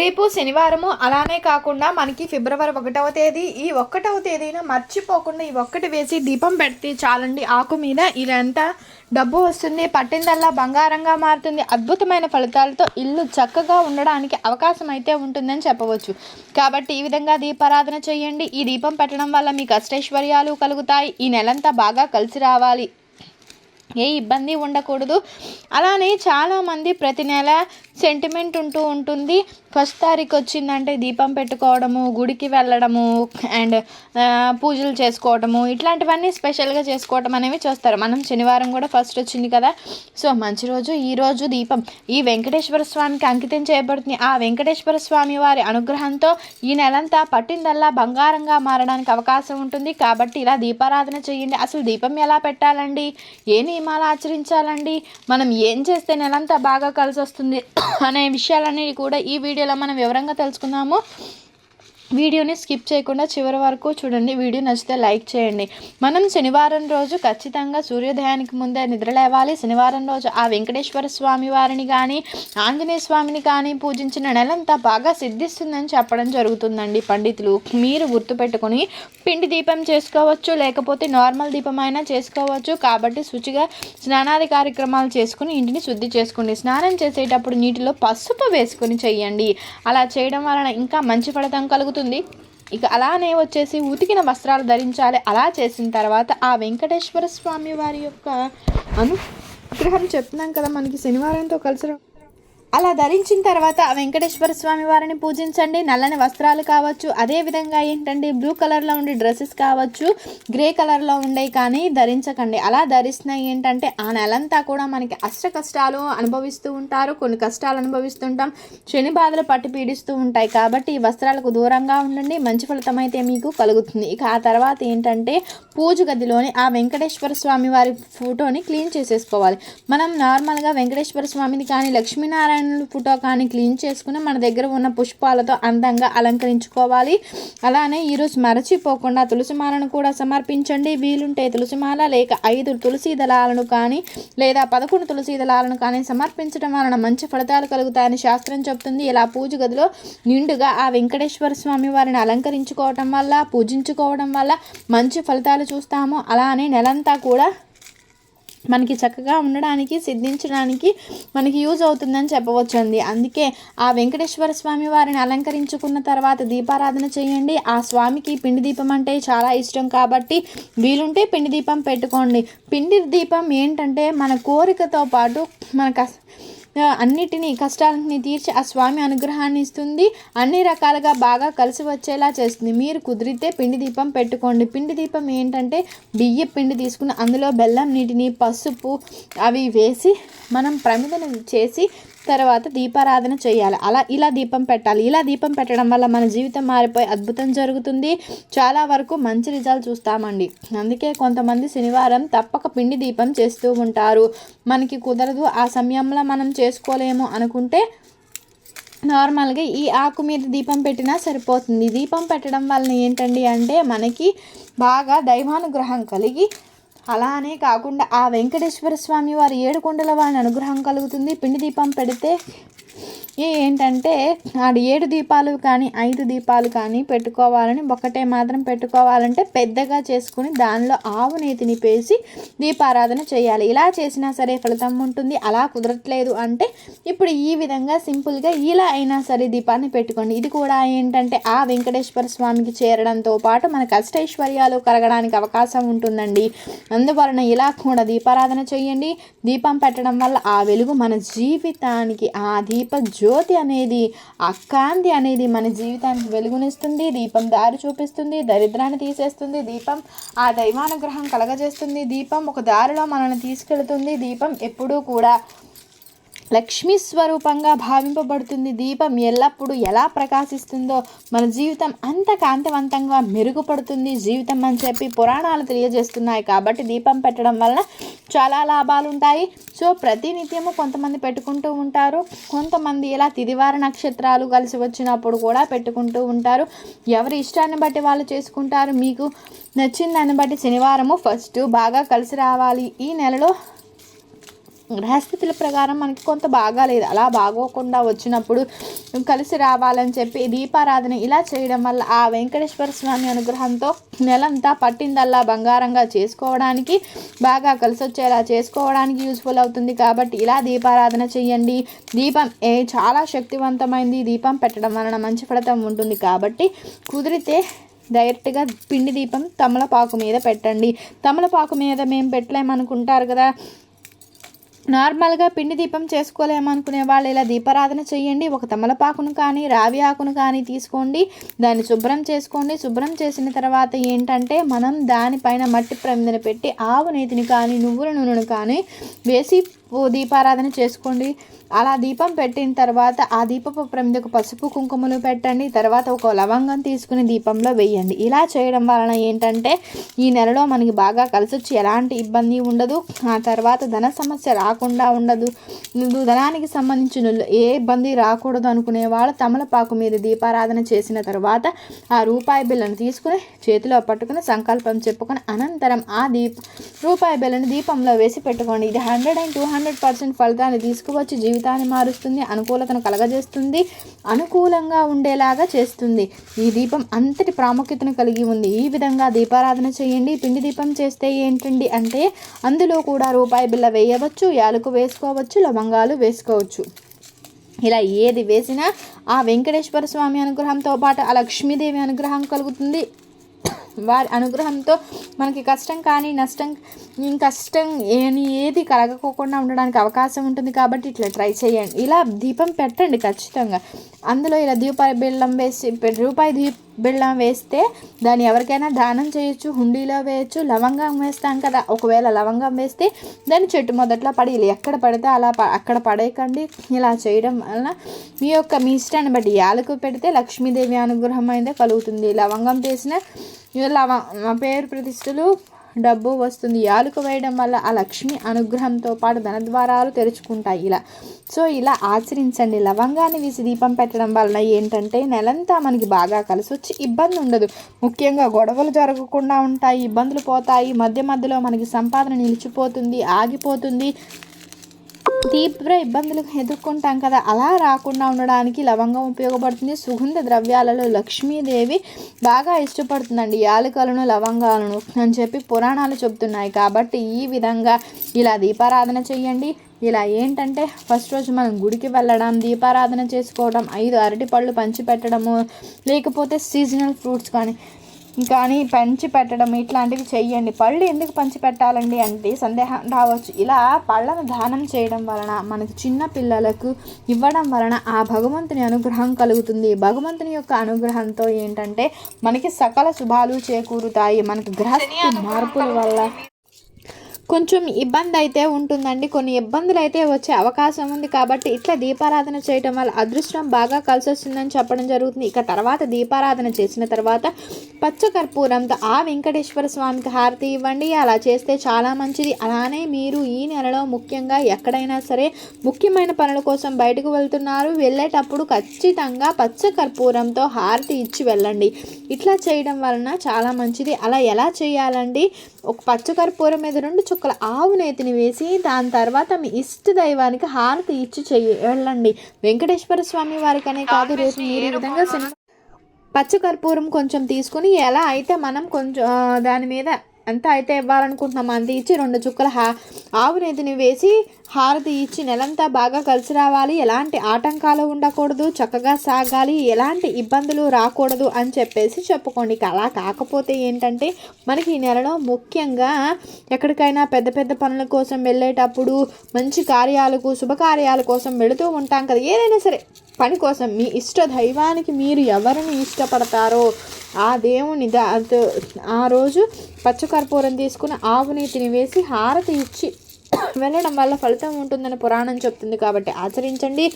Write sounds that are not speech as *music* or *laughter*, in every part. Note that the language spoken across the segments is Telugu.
రేపు శనివారము అలానే కాకుండా మనకి ఫిబ్రవరి ఒకటవ తేదీ ఈ ఒక్కటవ తేదీన మర్చిపోకుండా ఈ ఒక్కటి వేసి దీపం పెడితే చాలండి. ఆకు మీద ఇదంతా డబ్బు వస్తుంది పట్టిందల్లా బంగారంగా మారుతుంది. అద్భుతమైన ఫలితాలతో ఇల్లు చక్కగా ఉండడానికి అవకాశం అయితే ఉంటుందని చెప్పవచ్చు. కాబట్టి ఈ విధంగా దీపారాధన చేయండి. ఈ దీపం పెట్టడం వల్ల మీకు అష్టైశ్వర్యాలు కలుగుతాయి. ఈ నెలంతా బాగా కలిసి రావాలి. ఏ ఇబ్బంది ఉండకూడదు. అలానే చాలామంది ప్రతి నెల సెంటిమెంట్ ఉంటూ ఉంటుంది. ఫస్ట్ తారీఖు వచ్చిందంటే దీపం పెట్టుకోవడము గుడికి వెళ్ళడము అండ్ పూజలు చేసుకోవడము ఇట్లాంటివన్నీ స్పెషల్గా చేసుకోవడం అనేవి చేస్తారు. మనం శనివారం కూడా ఫస్ట్ వచ్చింది కదా. సో మంచి రోజు ఈ రోజు దీపం. ఈ వెంకటేశ్వర స్వామికి అంకితం చేయబడుతుంది. ఆ వెంకటేశ్వర స్వామి వారి అనుగ్రహంతో ఈ నెలంతా పట్టిందల్లా బంగారంగా మారడానికి అవకాశం ఉంటుంది. కాబట్టి ఇలా దీపారాధన చేయండి. అసలు దీపం ఎలా పెట్టాలండి? ఏ నియమాలు ఆచరించాలండి? మనం ఏం చేస్తే నెలంతా బాగా కలిసి వస్తుంది అనే విషయాలన్నీ కూడా ఈ వీడియోలో మనం వివరంగా తెలుసుకుందాము. వీడియోని స్కిప్ చేయకుండా చివరి వరకు చూడండి. వీడియో నచ్చితే లైక్ చేయండి. మనం శనివారం రోజు ఖచ్చితంగా సూర్యోదయానికి ముందే నిద్ర లేవాలి. శనివారం రోజు ఆ వెంకటేశ్వర స్వామి వారిని కానీ ఆంజనేయ స్వామిని కానీ పూజించిన నెలంతా బాగా సిద్ధిస్తుందని చెప్పడం జరుగుతుందండి పండితులు. మీరు గుర్తుపెట్టుకొని పిండి దీపం చేసుకోవచ్చు లేకపోతే నార్మల్ దీపం అయినా చేసుకోవచ్చు. కాబట్టి శుచిగా స్నానాది కార్యక్రమాలు చేసుకుని ఇంటిని శుద్ధి చేసుకోండి. స్నానం చేసేటప్పుడు నీటిలో పసుపు వేసుకొని చెయ్యండి అలా చేయడం వలన ఇంకా మంచి ఫలితం కలుగుతుంది. ఇక అలానే వచ్చేసి ఉతికిన వస్త్రాలు ధరించాలి. అలా చేసిన తర్వాత ఆ వెంకటేశ్వర స్వామి వారి యొక్క అనుగ్రహం చెప్తున్నాం కదా మనకి శనివారంతో కలిసి అలా ధరించిన తర్వాత వెంకటేశ్వర స్వామి వారిని పూజించండి. నల్లని వస్త్రాలు కావచ్చు అదే విధంగా ఏంటంటే బ్లూ కలర్లో ఉండే డ్రెస్సెస్ కావచ్చు గ్రే కలర్లో ఉండే కానీ ధరించకండి. అలా ధరిస్తున్నా ఏంటంటే ఆ నెలంతా కూడా మనకి అష్ట కష్టాలు అనుభవిస్తూ ఉంటారు కొన్ని కష్టాలు అనుభవిస్తుంటాం శని బాధలు పట్టి పీడిస్తూ ఉంటాయి. కాబట్టి ఈ వస్త్రాలకు దూరంగా ఉండండి మంచి ఫలితం అయితే మీకు కలుగుతుంది. ఇక ఆ తర్వాత ఏంటంటే పూజ గదిలోని ఆ వెంకటేశ్వర స్వామి వారి ఫోటోని క్లీన్ చేసేసుకోవాలి. మనం నార్మల్గా వెంకటేశ్వర స్వామిని కానీ లక్ష్మీనారాయణ ఫోటో కానీ క్లీన్ చేసుకుని మన దగ్గర ఉన్న పుష్పాలతో అందంగా అలంకరించుకోవాలి. అలానే ఈరోజు మరచిపోకుండా తులసిమాలను కూడా సమర్పించండి. వీలుంటే తులసిమాల లేక ఐదు తులసి దళాలను కానీ లేదా పదకొండు తులసి దళాలను కానీ సమర్పించడం వలన మంచి ఫలితాలు కలుగుతాయని శాస్త్రం చెప్తుంది. ఇలా పూజ గదిలో నిండుగా ఆ వెంకటేశ్వర స్వామి వారిని అలంకరించుకోవటం వల్ల పూజించుకోవడం వల్ల మంచి ఫలితాలు చూస్తాము. అలానే నెలంతా కూడా మనకి చక్కగా ఉండడానికి సిద్ధించడానికి మనకి యూజ్ అవుతుందని చెప్పవచ్చు అండి అందుకే ఆ వెంకటేశ్వర స్వామి వారిని అలంకరించుకున్న తర్వాత దీపారాధన చేయండి. ఆ స్వామికి పిండి దీపం అంటే చాలా ఇష్టం కాబట్టి వీలుంటే పిండి దీపం పెట్టుకోండి. పిండి దీపం ఏంటంటే మన కోరికతో పాటు మన అన్నిటినీ కష్టాలన్నీ తీర్చి ఆ స్వామి అనుగ్రహాన్ని ఇస్తుంది. అన్ని రకాలుగా బాగా కలిసి వచ్చేలా చేస్తుంది. మీరు కుదిరితే పిండి దీపం పెట్టుకోండి. పిండి దీపం ఏంటంటే బియ్య పిండి తీసుకుని అందులో బెల్లం నీటిని పసుపు అవి వేసి మనం ప్రమిదను చేసి తర్వాత దీపారాధన చేయాలి. అలా ఇలా దీపం పెట్టాలి. ఇలా దీపం పెట్టడం వల్ల మన జీవితం మారిపోయి అద్భుతం జరుగుతుంది. చాలా వరకు మంచి రిజల్ట్ చూస్తామండి. అందుకే కొంతమంది శనివారం తప్పక పిండి దీపం చేస్తూ ఉంటారు. మనకి కుదరదు. ఆ సమయంలో మనం చేసుకోలేము అనుకుంటే నార్మల్గా ఈ ఆకు మీద దీపం పెట్టినా సరిపోతుంది. దీపం పెట్టడం వలన ఏంటండి అంటే మనకి బాగా దైవానుగ్రహం కలిగి అలానే కాకుండా ఆ వెంకటేశ్వర స్వామి వారి ఏడు కొండల వారిని అనుగ్రహం కలుగుతుంది. పిండి దీపం పెడితే ఏంటంటే ఆడు ఏడు దీపాలు కానీ ఐదు దీపాలు కానీ పెట్టుకోవాలని ఒకటే మాత్రం పెట్టుకోవాలంటే పెద్దగా చేసుకుని దానిలో ఆవు నేతిని పేసి దీపారాధన చేయాలి. ఇలా చేసినా సరే ఫలితం ఉంటుంది. అలా కుదరట్లేదు అంటే ఇప్పుడు ఈ విధంగా సింపుల్గా ఇలా అయినా సరే దీపాన్ని పెట్టుకోండి. ఇది కూడా ఏంటంటే ఆ వెంకటేశ్వర స్వామికి చేరడంతో పాటు మన కష్టైశ్వర్యాలు కలగడానికి అవకాశం ఉంటుందండి. అందువలన ఇలా కూడా దీపారాధన చేయండి. దీపం పెట్టడం వల్ల ఆ వెలుగు మన జీవితానికి ఆ దీప జ్యోతి అనేది ఆ కాంతి అనేది మన జీవితానికి వెలుగునిస్తుంది దీపం దారి చూపిస్తుంది దరిద్రాన్ని తీసేస్తుంది దీపం ఆ దైవానుగ్రహం కలగజేస్తుంది దీపం ఒక దారిలో మనల్ని తీసుకెళ్తుంది దీపం ఎప్పుడూ కూడా లక్ష్మీ స్వరూపంగా భావింపబడుతుంది దీపం ఎల్లప్పుడూ ఎలా ప్రకాశిస్తుందో మన జీవితం అంత కాంతివంతంగా మెరుగుపడుతుంది. జీవితం అని చెప్పి పురాణాలు తెలియజేస్తున్నాయి కాబట్టి దీపం పెట్టడం వలన చాలా లాభాలు ఉంటాయి సో ప్రతి నిత్యము కొంతమంది పెట్టుకుంటూ ఉంటారు. కొంతమంది ఇలా తిదివార నక్షత్రాలు కలిసి వచ్చినప్పుడు కూడా పెట్టుకుంటూ ఉంటారు. ఎవరి ఇష్టాన్ని బట్టి వాళ్ళు చేసుకుంటారు? మీకు నచ్చిన దాన్ని బట్టి శనివారము ఫస్ట్ బాగా కలిసి రావాలి. ఈ నెలలో గ్రహస్థితుల ప్రకారం మనకి కొంత బాగాలేదు. అలా బాగోకుండా వచ్చినప్పుడు కలిసి రావాలని చెప్పి దీపారాధన ఇలా చేయడం వల్ల ఆ వెంకటేశ్వర స్వామి అనుగ్రహంతో నెలంతా పట్టిందల్లా బంగారంగా చేసుకోవడానికి బాగా కలిసి వచ్చేలా చేసుకోవడానికి యూస్ఫుల్ అవుతుంది. కాబట్టి ఇలా దీపారాధన చేయండి. దీపం ఏ చాలా శక్తివంతమైంది. దీపం పెట్టడం వలన మంచి ఫలితం ఉంటుంది. కాబట్టి కుదిరితే డైరెక్ట్గా పిండి దీపం తమలపాకు మీద పెట్టండి. తమలపాకు మీద మేము పెట్టలేమనుకుంటారు కదా. నార్మల్గా పిండి దీపం చేసుకోలేమనుకునే వాళ్ళు ఇలా దీపారాధన చేయండి ఒక తమలపాకును కానీ రావి ఆకును కానీ తీసుకోండి. దాన్ని శుభ్రం చేసుకోండి. శుభ్రం చేసిన తర్వాత ఏంటంటే మనం దానిపైన మట్టి ప్రమిదన పెట్టి ఆవు నేతిని కానీ నువ్వుల నూనెను కానీ వేసి దీపారాధన చేసుకోండి. అలా దీపం పెట్టిన తర్వాత ఆ దీపపు ప్రమిదకు పసుపు కుంకుమలు పెట్టండి. తర్వాత ఒక లవంగం తీసుకుని దీపంలో వేయండి. ఇలా చేయడం వలన ఏంటంటే ఈ నెలలో మనకి బాగా కలిసి వచ్చి ఎలాంటి ఇబ్బంది ఉండదు. ఆ తర్వాత ధన సమస్య రాకుండా ఉండదు. ధనానికి సంబంధించిన ఏ ఇబ్బంది రాకూడదు అనుకునే వాళ్ళు తమలపాకు మీద దీపారాధన చేసిన తర్వాత ఆ రూపాయి బిల్లను తీసుకుని చేతిలో పట్టుకుని సంకల్పం చెప్పుకొని అనంతరం ఆ దీప రూపాయి బిల్లని దీపంలో వేసి పెట్టుకోండి. ఇది hundred and two hundred hundred percent ఫలితాన్ని తీసుకువచ్చి జీవితాన్ని మారుస్తుంది అనుకూలతను కలగజేస్తుంది అనుకూలంగా ఉండేలాగా చేస్తుంది. ఈ దీపం అంతటి ప్రాముఖ్యతను కలిగి ఉంది. ఈ విధంగా దీపారాధన చేయండి. పిండి దీపం చేస్తే ఏంటండి అంటే అందులో కూడా రూపాయి బిల్ల వేయవచ్చు యాలకు వేసుకోవచ్చు లవంగాలు వేసుకోవచ్చు. ఇలా ఏది వేసినా ఆ వెంకటేశ్వర స్వామి అనుగ్రహంతో పాటు ఆ లక్ష్మీదేవి అనుగ్రహం కలుగుతుంది. వారి అనుగ్రహంతో మనకి కష్టం కానీ నష్టం కష్టం ఏని ఏది కలగకోకుండా ఉండడానికి అవకాశం ఉంటుంది కాబట్టి ఇట్లా ట్రై చేయండి. ఇలా దీపం పెట్టండి ఖచ్చితంగా. అందులో ఇలా దీపాయి బెల్లం వేసి రూపాయి దీప బెల్లం వేస్తే దాన్ని ఎవరికైనా దానం చేయొచ్చు హుండీలో వేయచ్చు లవంగం వేస్తాం కదా ఒకవేళ లవంగం వేస్తే దాన్ని చెట్టు మొదట్లో పడి ఎక్కడ పడితే అలా అక్కడ పడేయకండి. ఇలా చేయడం వలన మీ యొక్క మీ ఇష్టాన్ని బట్టి యాలకు పెడితే లక్ష్మీదేవి అనుగ్రహం అయితే కలుగుతుంది. లవంగం తీసిన లవ పేరు ప్రతిష్టలు డబ్బు వస్తుంది. యాలుక వేయడం వల్ల ఆ లక్ష్మి అనుగ్రహంతో పాటు ధనద్వారాలు తెరుచుకుంటాయి ఇలా. సో ఇలా ఆచరించండి. లవంగాన్ని వీసి దీపం పెట్టడం వలన ఏంటంటే నెలంతా మనకి బాగా కలిసి వచ్చి ఇబ్బంది ఉండదు. ముఖ్యంగా గొడవలు జరగకుండా ఉంటాయి ఇబ్బందులు పోతాయి. మధ్య మధ్యలో మనకి సంపాదన నిలిచిపోతుంది ఆగిపోతుంది. తీవ్ర ఇబ్బందులు ఎదుర్కొంటాం కదా. అలా రాకుండా ఉండడానికి లవంగం ఉపయోగపడుతుంది. సుగంధ ద్రవ్యాలలో లక్ష్మీదేవి బాగా ఇష్టపడుతుందండి. యాలకలను లవంగాలను అని చెప్పి పురాణాలు చెబుతున్నాయి. కాబట్టి ఈ విధంగా ఇలా దీపారాధన చేయండి ఇలా ఏంటంటే ఫస్ట్ రోజు మనం గుడికి వెళ్ళడం దీపారాధన చేసుకోవడం ఐదు అరటి పళ్ళు పంచిపెట్టడము లేకపోతే సీజనల్ ఫ్రూట్స్ కానీ కానీ పంచి పెట్టడం ఇట్లాంటివి చెయ్యండి. పళ్ళు ఎందుకు పంచి పెట్టాలండి అంటే సందేహం రావచ్చు. ఇలా పళ్ళను దానం చేయడం వలన మనకి చిన్న పిల్లలకు ఇవ్వడం వలన ఆ భగవంతుని అనుగ్రహం కలుగుతుంది. భగవంతుని యొక్క అనుగ్రహంతో ఏంటంటే మనకి సకల శుభాలు చేకూరుతాయి. మనకి గ్రహస్థి మార్పుల వల్ల కొంచెం ఇబ్బంది అయితే ఉంటుందండి. కొన్ని ఇబ్బందులు అయితే వచ్చే అవకాశం ఉంది కాబట్టి ఇట్లా దీపారాధన చేయటం వల్ల అదృష్టం బాగా కలిసి వస్తుందని చెప్పడం జరుగుతుంది. ఇక తర్వాత దీపారాధన చేసిన తర్వాత పచ్చకర్పూరంతో ఆ వెంకటేశ్వర స్వామికి హారతి ఇవ్వండి. అలా చేస్తే చాలా మంచిది. అలానే మీరు ఈ నెలలో ముఖ్యంగా ఎక్కడైనా సరే ముఖ్యమైన పనుల కోసం బయటకు వెళ్తున్నారు. వెళ్ళేటప్పుడు ఖచ్చితంగా పచ్చకర్పూరంతో హారతి ఇచ్చి వెళ్ళండి. ఇట్లా చేయడం వలన చాలా మంచిది. అలా ఎలా చేయాలండి? ఒక పచ్చ కర్పూరం మీద రెండు చుక్కల ఆవు నేతిని వేసి దాని తర్వాత మీ ఇష్ట దైవానికి హారతి ఇచ్చి చెయ్యి వెళ్ళండి వెంకటేశ్వర స్వామి వారికనే కాదు రేపు మీరు విధంగా పచ్చకర్పూరం కొంచెం తీసుకుని ఎలా అయితే మనం కొంచెం దాని మీద ఎంత అయితే ఇవ్వాలనుకుంటున్నామో అంత ఇచ్చి రెండు చుక్కల హా ఆవు నేతిని వేసి హారతి ఇచ్చి నెలంతా బాగా కలిసి రావాలి. ఎలాంటి ఆటంకాలు ఉండకూడదు. చక్కగా సాగాలి. ఎలాంటి ఇబ్బందులు రాకూడదు అని చెప్పేసి చెప్పుకోండి. అలా కాకపోతే ఏంటంటే మనకి ఈ నెలలో ముఖ్యంగా ఎక్కడికైనా పెద్ద పెద్ద పనుల కోసం వెళ్ళేటప్పుడు మంచి కార్యాలకు శుభకార్యాల కోసం వెళుతూ ఉంటాం కదా. ఏదైనా సరే పని కోసం మీ ఇష్ట దైవానికి మీరు ఎవరిని ఇష్టపడతారో ఆ దేవుని దా ఆ రోజు పచ్చకర్పూరం తీసుకుని ఆవు నీతిని వేసి హారతి ఇచ్చి *coughs* వెళ్ళడం వల్ల ఫలితం ఉంటుందని పురాణం చెప్తుంది కాబట్టి ఆచరించండి.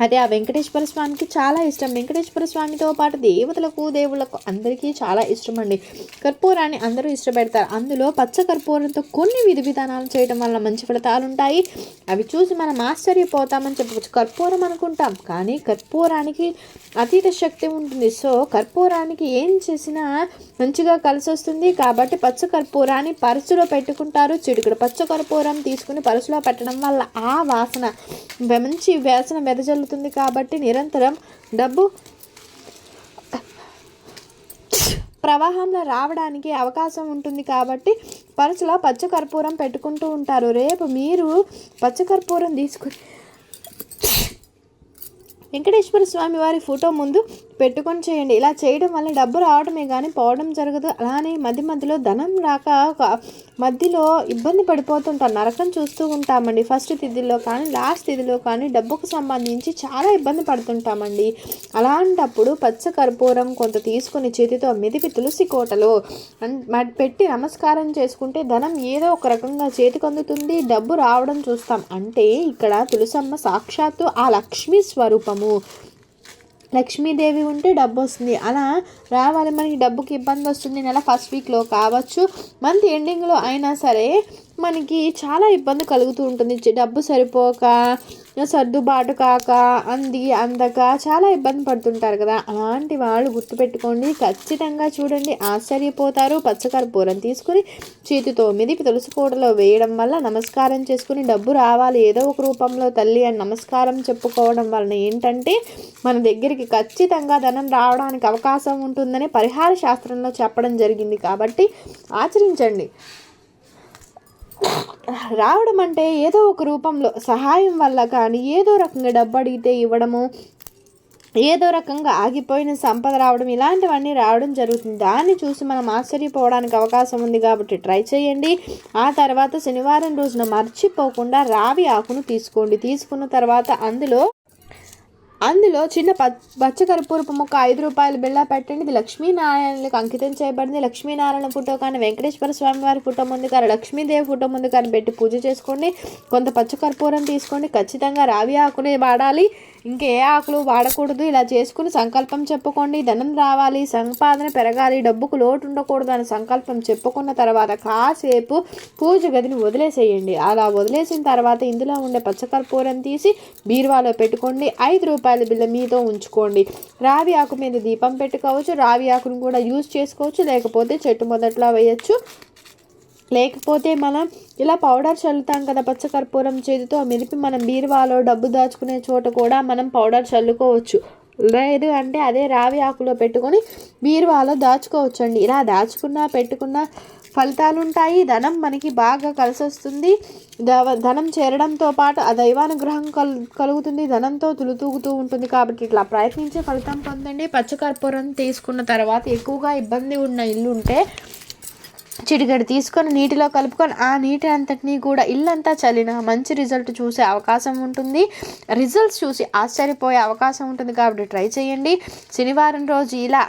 అదే ఆ వెంకటేశ్వర స్వామికి చాలా ఇష్టం. వెంకటేశ్వర స్వామితో పాటు దేవతలకు దేవుళ్ళకు అందరికీ చాలా ఇష్టం అండి కర్పూరాన్ని అందరూ ఇష్టపెడతారు. అందులో పచ్చ కర్పూరంతో కొన్ని విధి విధానాలు చేయడం వల్ల మంచి ఫలితాలు ఉంటాయి. అవి చూసి మనం ఆశ్చర్యపోతామని చెప్పవచ్చు. కర్పూరం అనుకుంటాం కానీ కర్పూరానికి అతీత శక్తి ఉంటుంది. సో కర్పూరానికి ఏం చేసినా మంచిగా కలిసి వస్తుంది కాబట్టి పచ్చ కర్పూరాన్ని పరుసులో పెట్టుకుంటారు. చిడుకుడు పచ్చ కర్పూరం తీసుకుని పరుసులో పెట్టడం వల్ల ఆ వాసన మంచి వాసన వెదజల్లుతుంది కాబట్టి నిరంతరం డబ్బు ప్రవాహంలో రావడానికి అవకాశం ఉంటుంది కాబట్టి పరుచులో పచ్చకర్పూరం పెట్టుకుంటూ ఉంటారు. రేపు మీరు పచ్చకర్పూరం తీసుకుని వెంకటేశ్వర స్వామి వారి ఫోటో ముందు పెట్టుకొని చేయండి. ఇలా చేయడం వల్ల డబ్బు రావడమే కానీ పోవడం జరగదు. అలానే మధ్య మధ్యలో ధనం రాక ఒక మధ్యలో ఇబ్బంది పడిపోతుంటాం. నరకం చూస్తూ ఉంటామండి. ఫస్ట్ తిథిలో కానీ లాస్ట్ తిథిలో కానీ డబ్బుకు సంబంధించి చాలా ఇబ్బంది పడుతుంటామండి. అలాంటప్పుడు పచ్చ కర్పూరం కొంత తీసుకుని చేతితో మెదిపి తులసి కోటలో అన్- పెట్టి నమస్కారం చేసుకుంటే ధనం ఏదో ఒక రకంగా చేతికి అందుతుంది డబ్బు రావడం చూస్తాం. అంటే ఇక్కడ తులసమ్మ సాక్షాత్తు ఆ లక్ష్మీ స్వరూపము. లక్ష్మీదేవి ఉంటే డబ్బు వస్తుంది అలా రావాలి. మనకి డబ్బుకి ఇబ్బంది వస్తుంది. నెల ఫస్ట్ వీక్లో కావచ్చు. మంత్ ఎండింగ్లో అయినా సరే మనకి చాలా ఇబ్బంది కలుగుతూ ఉంటుంది. డబ్బు సరిపోక సర్దుబాటు కాక అంది అందక చాలా ఇబ్బంది పడుతుంటారు కదా. అలాంటి వాళ్ళు గుర్తుపెట్టుకోండి. ఖచ్చితంగా చూడండి. ఆశ్చర్యపోతారు. పచ్చకర్పూరం తీసుకుని చేతితో మిదిపి తులసి కూడలో వేయడం వల్ల నమస్కారం చేసుకుని డబ్బు రావాలి. ఏదో ఒక రూపంలో తల్లి అని నమస్కారం చెప్పుకోవడం వలన ఏంటంటే మన దగ్గరికి ఖచ్చితంగా ధనం రావడానికి అవకాశం ఉంటుందని పరిహార శాస్త్రంలో చెప్పడం జరిగింది కాబట్టి ఆచరించండి. రావడం అంటే ఏదో ఒక రూపంలో సహాయం వల్ల కానీ ఏదో రకంగా డబ్బు అడిగితే ఇవ్వడము ఏదో రకంగా ఆగిపోయిన సంపద రావడం ఇలాంటివన్నీ రావడం జరుగుతుంది. దాన్ని చూసి మనం ఆశ్చర్యపోవడానికి అవకాశం ఉంది కాబట్టి ట్రై చేయండి. ఆ తర్వాత శనివారం రోజున మర్చిపోకుండా రావి ఆకును తీసుకోండి. తీసుకున్న తర్వాత అందులో అందులో చిన్న ప పచ్చ కర్పూరపు ముక్క ఐదు రూపాయలు బిళ్ళ పెట్టండి. ఇది లక్ష్మీనారాయణలకు అంకితం చేయబడింది. లక్ష్మీనారాయణ ఫోటో కానీ వెంకటేశ్వర స్వామి వారి ఫోటో ముందు కానీ లక్ష్మీదేవి ఫోటో ముందు కానీ పెట్టి పూజ చేసుకోండి. కొంత పచ్చ కర్పూరం తీసుకోండి. ఖచ్చితంగా రావి ఆకునే వాడాలి. ఇంకా ఏ ఆకులు వాడకూడదు? ఇలా చేసుకుని సంకల్పం చెప్పుకోండి ధనం రావాలి సంపాదన పెరగాలి డబ్బుకు లోటు ఉండకూడదు అని సంకల్పం చెప్పుకున్న తర్వాత కాసేపు పూజ గదిని వదిలేసేయండి. అలా వదిలేసిన తర్వాత ఇందులో ఉండే పచ్చకర్పూరం తీసి బీరువాలో పెట్టుకోండి. ఐదు రూపాయల బిల్ల మీతో ఉంచుకోండి. రావి ఆకు మీద దీపం పెట్టుకోవచ్చు. రావి ఆకును కూడా యూజ్ చేసుకోవచ్చు. లేకపోతే చెట్టు మొదట్లో వేయచ్చు. లేకపోతే మనం ఇలా పౌడర్ చల్లుతాం కదా పచ్చకర్పూరం చేతితో మెదిపి మనం బీరువాలో డబ్బు దాచుకునే చోట కూడా మనం పౌడర్ చల్లుకోవచ్చు. లేదు అంటే అదే రావి ఆకులో పెట్టుకొని బీరువాలో దాచుకోవచ్చు అండి ఇలా దాచుకున్నా పెట్టుకున్నా ఫలితాలు ఉంటాయి. ధనం మనకి బాగా కలిసి వస్తుంది ధనం చేరడంతో పాటు ఆ దైవానుగ్రహం కల్ కలుగుతుంది. ధనంతో తులుతూగుతూ ఉంటుంది కాబట్టి ఇట్లా ప్రయత్నించే ఫలితం పొందండి. పచ్చకర్పూరం తీసుకున్న తర్వాత ఎక్కువగా ఇబ్బంది ఉన్న ఇల్లు ఉంటే చిటికెడు తీసుకొని నీటిలో కలుపుకొని ఆ నీటి అంతటిని కూడా ఇల్లంతా చల్లిన మంచి రిజల్ట్ చూసే అవకాశం ఉంటుంది. రిజల్ట్స్ చూసి ఆశ్చర్యపోయే అవకాశం ఉంటుంది కాబట్టి ట్రై చేయండి. శనివారం రోజు ఇలా